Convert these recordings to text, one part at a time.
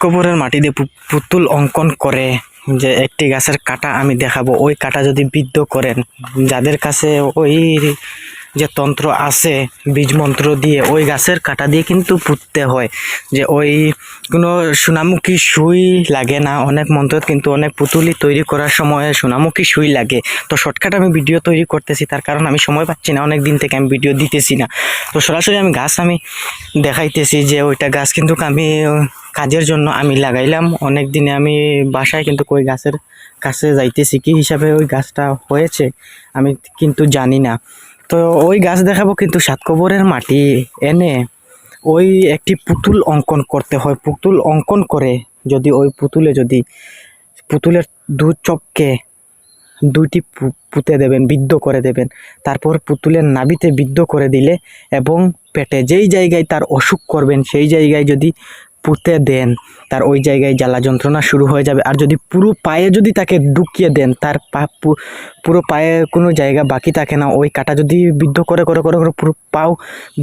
কবরের মাটি দিয়ে পু- পুতুল অঙ্কন করে যে একটি গাছের কাটা আমি দেখাবো। ওই কাটা যদি বিদ্ধ করেন, যাদের কাছে ওই যে তন্ত্র আছে, বীজ মন্ত্র দিয়ে ওই গাছের কাটা দিয়ে কিন্তু পুঁততে হয়। যে ওই কোনো সোনামুখী সুই লাগে না। অনেক মন্ত্র কিন্তু অনেক পুতুলি তৈরি করার সময় সোনামুখী সুই লাগে। তো শর্টকাট আমি ভিডিও তৈরি করতেছি, তার কারণ আমি সময় পাচ্ছি না। অনেক দিন থেকে আমি ভিডিও দিতেছি না। তো সরাসরি আমি গাছ আমি দেখাইতেছি যে ওইটা গাছ কিন্তু আমি কাজের জন্য আমি লাগাইলাম। অনেক দিনে আমি বাসায় কিন্তু ওই গাছের কাছে যাইতেছি। কি হিসাবে ওই গাছটা হয়েছে আমি কিন্তু জানি না। তো ওই গাছ দেখাবো কিন্তু সাত কবরের মাটি এনে ওই একটি পুতুল অঙ্কন করতে হয়। পুতুল অঙ্কন করে যদি ওই পুতুলে যদি পুতুলের দু চোখকে দুইটি পুঁতে দেবেন, বিদ্ধ করে দেবেন। তারপর পুতুলের নাবিতে বিদ্ধ করে দিলে এবং পেটে যেই জায়গায় তার অসুখ করবেন, সেই জায়গায় যদি পুঁতে দেন তার ওই জায়গায় জ্বালা যন্ত্রণা শুরু হয়ে যাবে। আর যদি পুরো পায়ে যদি তাকে ঢুকিয়ে দেন, তার পা পুরো পায়ে কোনো জায়গা বাকি থাকে না, ওই কাটা যদি বিদ্ধ করে করে করে করে পুরো পাও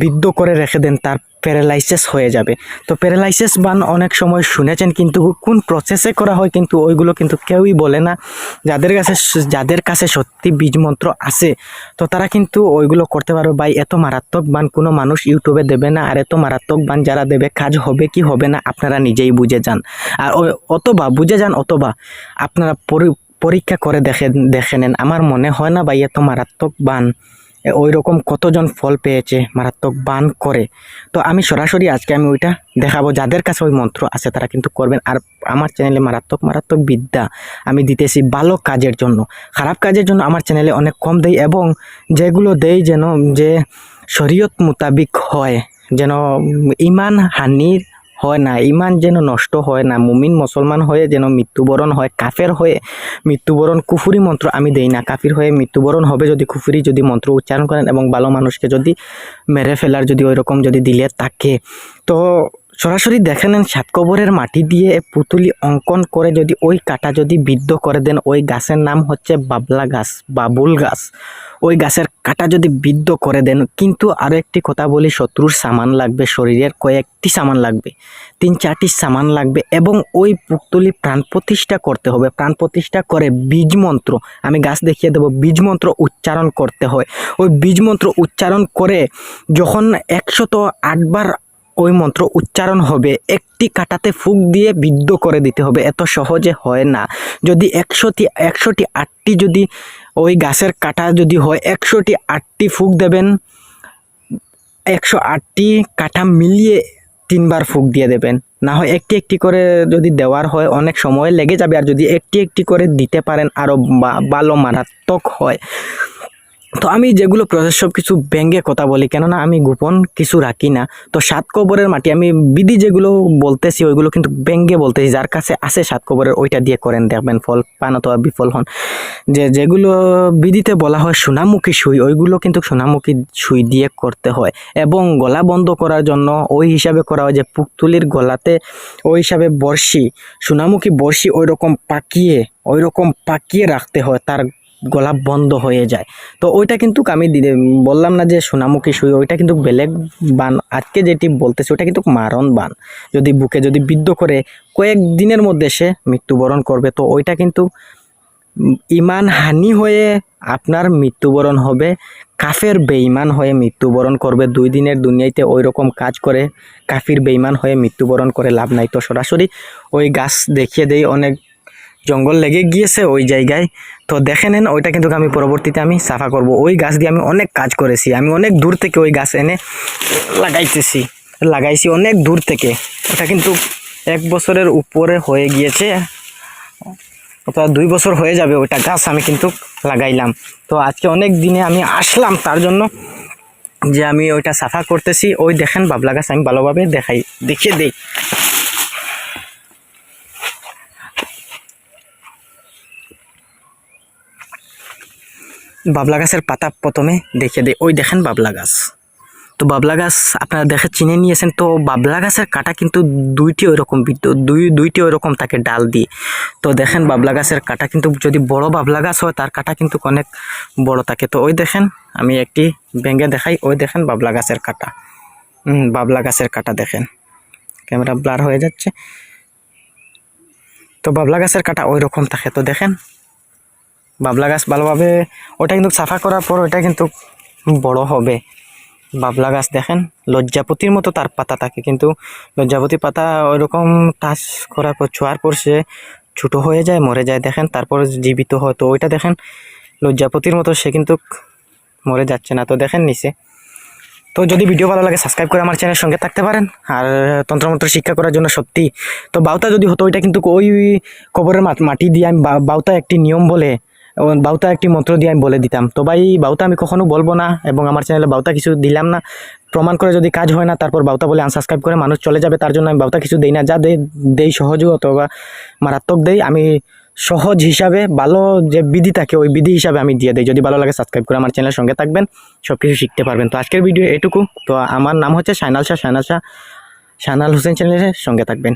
বিদ্ধ করে রেখে দেন, তার প্যারালাইসিস হয়ে যাবে। তো প্যারালাইসিস বান অনেক সময় শুনেছেন, কিন্তু কোন প্রসেসে করা হয় কিন্তু ওইগুলো কিন্তু কেউই বলে না। যাদের কাছে যাদের কাছে সত্যি বীজ মন্ত্র আছে, তো তারা কিন্তু ওইগুলো করতে পারবে। ভাই, এত মারাত্মক বান কোনো মানুষ ইউটিউবে দেবে না, আর এত মারাত্মক বান যারা দেবে, কাজ হবে কি হবে না, আপনারা নিজেই বুঝে যান। আর অথবা বুঝে যান অথবা আপনারা পরীক্ষা করে দেখে দেখে নেন। আমার মনে হয় না ভাই এত মারাত্মক বান। ওই রকম কতজন ফল পেয়েছে, মারাত্মক বান করে। তো আমি সরাসরি আজকে আমি ওইটা দেখাবো। যাদের কাছে ওই মন্ত্র আছে তারা কিন্তু করবেন। আর আমার চ্যানেলে মারাত্মক মারাত্মক বিদ্যা আমি দিতেছি ভালো কাজের জন্য। খারাপ কাজের জন্য আমার চ্যানেলে অনেক কম দেই এবং যেগুলো দেই যেন, যে শরীয়ত মোতাবিক হয়, যেন ইমান হানির হয় না, ইমান যেন নষ্ট হয় না, মুমিন মুসলমান হয়ে যেন মৃত্যুবরণ হয়, কাফের হয়ে মৃত্যুবরণ, কুফুরি মন্ত্র আমি দেই না। কাফির হয়ে মৃত্যুবরণ হবে যদি কুফুরি, যদি মন্ত্র উচ্চারণ করেন এবং ভালো মানুষকে যদি মেরে ফেলার যদি ওই রকম যদি দিলে তাকে। তো সরাসরি দেখে নেন সাত কবরের মাটি দিয়ে পুতুলি অঙ্কন করে যদি ওই কাটা যদি বিদ্ধ করে দেন, ওই গাছের নাম হচ্ছে বাবলা গাছ, বাবুল গাছ। ওই গাছের কাটা যদি বিদ্ধ করে দেন, কিন্তু আরও একটি কথা বলি, শত্রুর সামান লাগবে, শরীরের কয়েকটি সামান লাগবে, তিন চারটি সামান লাগবে, এবং ওই পুতুলি প্রাণ প্রতিষ্ঠা করতে হবে। প্রাণ প্রতিষ্ঠা করে বীজ মন্ত্র, আমি গাছ দেখিয়ে দেবো, বীজ মন্ত্র উচ্চারণ করতে হয়। ওই বীজ মন্ত্র উচ্চারণ করে যখন একশত আটবার ওই মন্ত্র উচ্চারণ হবে। একটি কাটাতে ফুক দিয়ে বিদ্ধ করে দিতে হবে। এত সহজে হয় না। যদি একশোটি একশোটি আটটি যদি ওই গাছের কাটা যদি হয়, একশোটি আটটি ফুক দেবেন। একশো আটটি কাঠা মিলিয়ে তিনবার ফুক দিয়ে দেবেন। না হয় একটি একটি করে যদি দেওয়ার হয়, অনেক সময় লেগে যাবে। আর যদি একটি একটি করে দিতে পারেন, আরও ভালো মারাত্মক হয়। তো আমি যেগুলো প্রসেস সব কিছু ব্যঙ্গে কথা বলি, কেননা আমি গোপন কিছু রাখি না। তো সাত কবরের মাটি, আমি বিধি যেগুলো বলতেছি, ওইগুলো কিন্তু ব্যঙ্গে বলতেছি। যার কাছে আছে সাত কবরের, ওইটা দিয়ে করেন, দেখবেন ফল পান অথবা বিফল হন। যে যেগুলো বিধিতে বলা হয় সোনামুখী সুই, ওইগুলো কিন্তু সোনামুখী সুই দিয়ে করতে হয়। এবং গলা বন্ধ করার জন্য, ওই হিসাবে করা হয় যে পুকতুলির গলাতে, ওই হিসাবে বর্ষি সোনামুখী বর্ষি ওই রকম পাকিয়ে ওই রকম পাকিয়ে রাখতে হয়, তার গলা বন্ধ হয়ে যায়। তো ওইটা কিন্তু আমি বললাম না যে সোনামুখী সুই, ওইটা কিন্তু বেলেগ বান। আজকে যেটি বলতেছে ওটা কিন্তু মারণ বান। যদি বুকে যদি বিদ্ধ করে কয়েক দিনের মধ্যে সে মৃত্যুবরণ করবে, তো ওইটা কিন্তু ইমান হানি হয়ে আপনার মৃত্যুবরণ হবে, কাফের বেইমান হয়ে মৃত্যুবরণ করবে, দুই দিনের দুনিয়াতে ওই রকম কাজ করে কাফির বেইমান হয়ে মৃত্যুবরণ করে লাভ নাই। তো সরাসরি ওই গাছ দেখিয়ে দেই, অনেক জঙ্গল লেগে গিয়েছে ওই জায়গায়। তো দেখে নেন, ওইটা কিন্তু আমি পরবর্তীতে আমি সাফা করব। ওই গাছ দিয়ে আমি অনেক কাজ করেছি। আমি অনেক দূর থেকে ওই গাছ এনে লাগাইতেছি। লাগাইছি অনেক দূর থেকে। ওটা কিন্তু এক বছরের উপরে হয়ে গিয়েছে। অথবা দুই বছর হয়ে যাবে ওইটা গাছ আমি কিন্তু লাগাইলাম। তো আজকে অনেক দিনে আমি আসলাম তার জন্য যে আমি ওইটা সাফা করতেছি। ওই দেখেন, বাবলা গাছ আমি ভালোভাবে দেখাই, দেখিয়ে দিই। বাবলা গাছের পাতা প্রথমে দেখে দেয় ওই দেখেন বাবলা গাছ। তো বাবলা গাছ আপনারা দেখে চিনে নিয়েছেন, তো বাবলা গাছের কাটা কিন্তু দুইটি ওইরকম দুই, দুইটি ওইরকম থাকে ডাল দিয়ে। তো দেখেন বাবলা গাছের কাটা কিন্তু যদি বড় বাবলা গাছ হয়, তার কাটা কিন্তু অনেক বড় থাকে। তো ওই দেখেন, আমি একটি ভেঙে দেখাই, ওই দেখেন বাবলা গাছের কাটা। বাবলা গাছের কাটা দেখেন। ক্যামেরা ব্লার হয়ে যাচ্ছে। তো বাবলা গাছের কাটা ওই রকম থাকে। তো দেখেন বাবলা গাছ ভালোভাবে ওটা কিন্তু সাফা করার পর ওটা কিন্তু বড় হবে। বাবলা গাছ দেখেন, লজ্জাপতির মতো তার পাতা থাকে। কিন্তু লজ্জাপতি পাতা ওইরকম টাচ করার পর, ছোঁয়ার পর সে ছোটো হয়ে যায়, মরে যায়। দেখেন, তারপর জীবিত হয়। তো ওইটা দেখেন, লজ্জাপতির মতো সে কিন্তু মরে যাচ্ছে না। তো দেখেন নিচে। তো যদি ভিডিও ভালো লাগে, সাবস্ক্রাইব করে আমার চ্যানেলের সঙ্গে থাকতে পারেন। আর তন্ত্রমন্ত্র শিক্ষা করার জন্য সত্যি। তো বাউতা যদি হতো, ওইটা কিন্তু ওই কবরের মাট- দিয়ে আমি বাউতা একটি নিয়ম বলে বাউতা একটি মন্ত্র দিয়ে আমি বলে দিতাম। তো ভাই, বাউতা আমি কখনো বলব না এবং আমার চ্যানেলে বাউতা কিছু দিলাম না। প্রমাণ করে যদি কাজ হয় না, তারপর বাউতা বলে আনসাবস্ক্রাইব করে মানুষ চলে যাবে, তার জন্য আমি বাউতা কিছু দেই না। যা দেই দেই সহজও অথবা মারাত্মক দেই, আমি সহজ হিসাবে ভালো যে বিধি থাকে, ওই বিধি হিসাবে আমি দিয়ে দিই। যদি ভালো লাগে সাবস্ক্রাইব করে আমার চ্যানেলের সঙ্গে থাকবেন সব কিছু শিখতে পারবেন। তো আজকের ভিডিও এটুকু। তো আমার নাম হচ্ছে সাইনাল শাহ সাইনাল শাহ, সাইনাল হোসেন চ্যানেলের সঙ্গে থাকবেন।